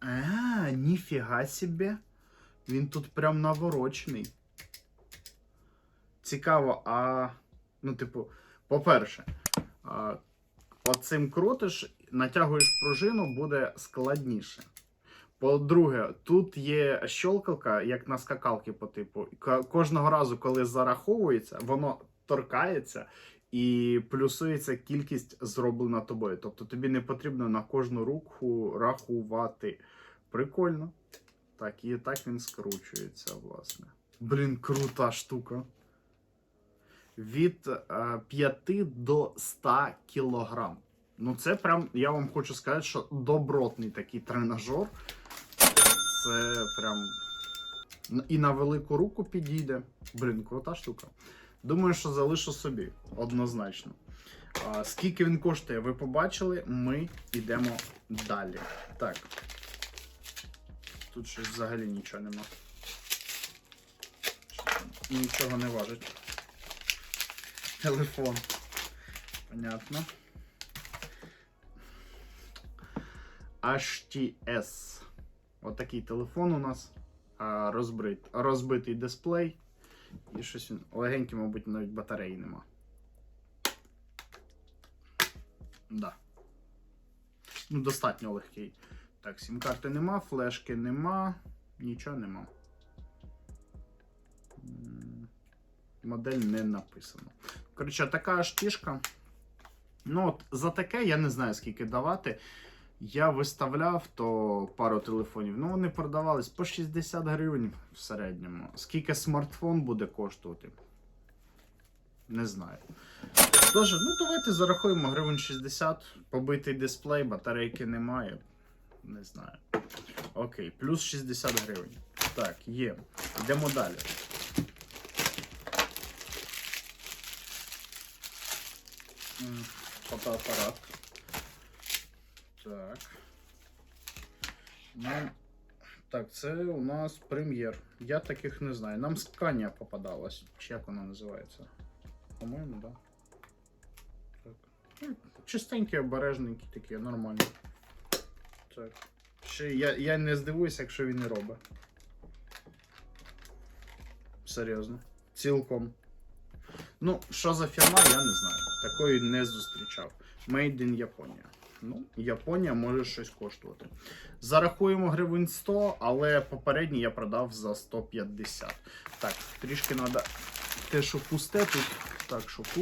А, ніфіга собі. Він тут прям наворочений. Цікаво, а. Ну, типу, по-перше, оцим крутиш, натягуєш пружину, буде складніше. По-друге, тут є щолкалка, як на скакалки по типу. Кожного разу, коли зараховується, воно торкається і плюсується кількість зроблена тобою. Тобто тобі не потрібно на кожну руку рахувати. Прикольно. Так, і так він скручується, власне. Блін, крута штука. Від е, 5 до 100 кілограм. Ну, це прям, я вам хочу сказати, що добротний такий тренажер. Це прям. І на велику руку підійде. Блін, крута штука. Думаю, що залишу собі однозначно. А, скільки він коштує, ви побачили. Ми йдемо далі. Так. Тут щось взагалі нічого нема. Нічого не важить. Телефон. Понятно. HTS. Отакий телефон у нас. Розбит, розбитий дисплей. І щось він легенький, мабуть, навіть батареї нема. Да. Ну, достатньо легкий. Так, сім-карти нема, флешки нема, нічого нема. Модель не написано. Коротше, така ж тішка. Ну, от за таке я не знаю, скільки давати. Я виставляв то пару телефонів. Ну, вони продавались по 60 гривень в середньому. Скільки смартфон буде коштувати? Не знаю. Тож, ну давайте зарахуємо гривень 60, побитий дисплей, батарейки немає. Не знаю. Окей, плюс 60 гривень. Так, є. Йдемо далі. Фотоапарат. Так. Ну, так, це у нас прем'єр. Я таких не знаю. Нам скання попадалось. Чи як вона називається? По-моєму. Да. Так. Ну, Чистенькі, обережненькі такі, нормальні. Так. Ще я, я не здивуюся, якщо він не робить. Серйозно. Цілком. Ну, що за фірма, я не знаю. Такої не зустрічав. Made in Японія. Ну, Японія може щось коштувати. Зарахуємо гривень 100, але попередній я продав за 150. Так, трішки треба те, що пусте тут. Так, що пусто.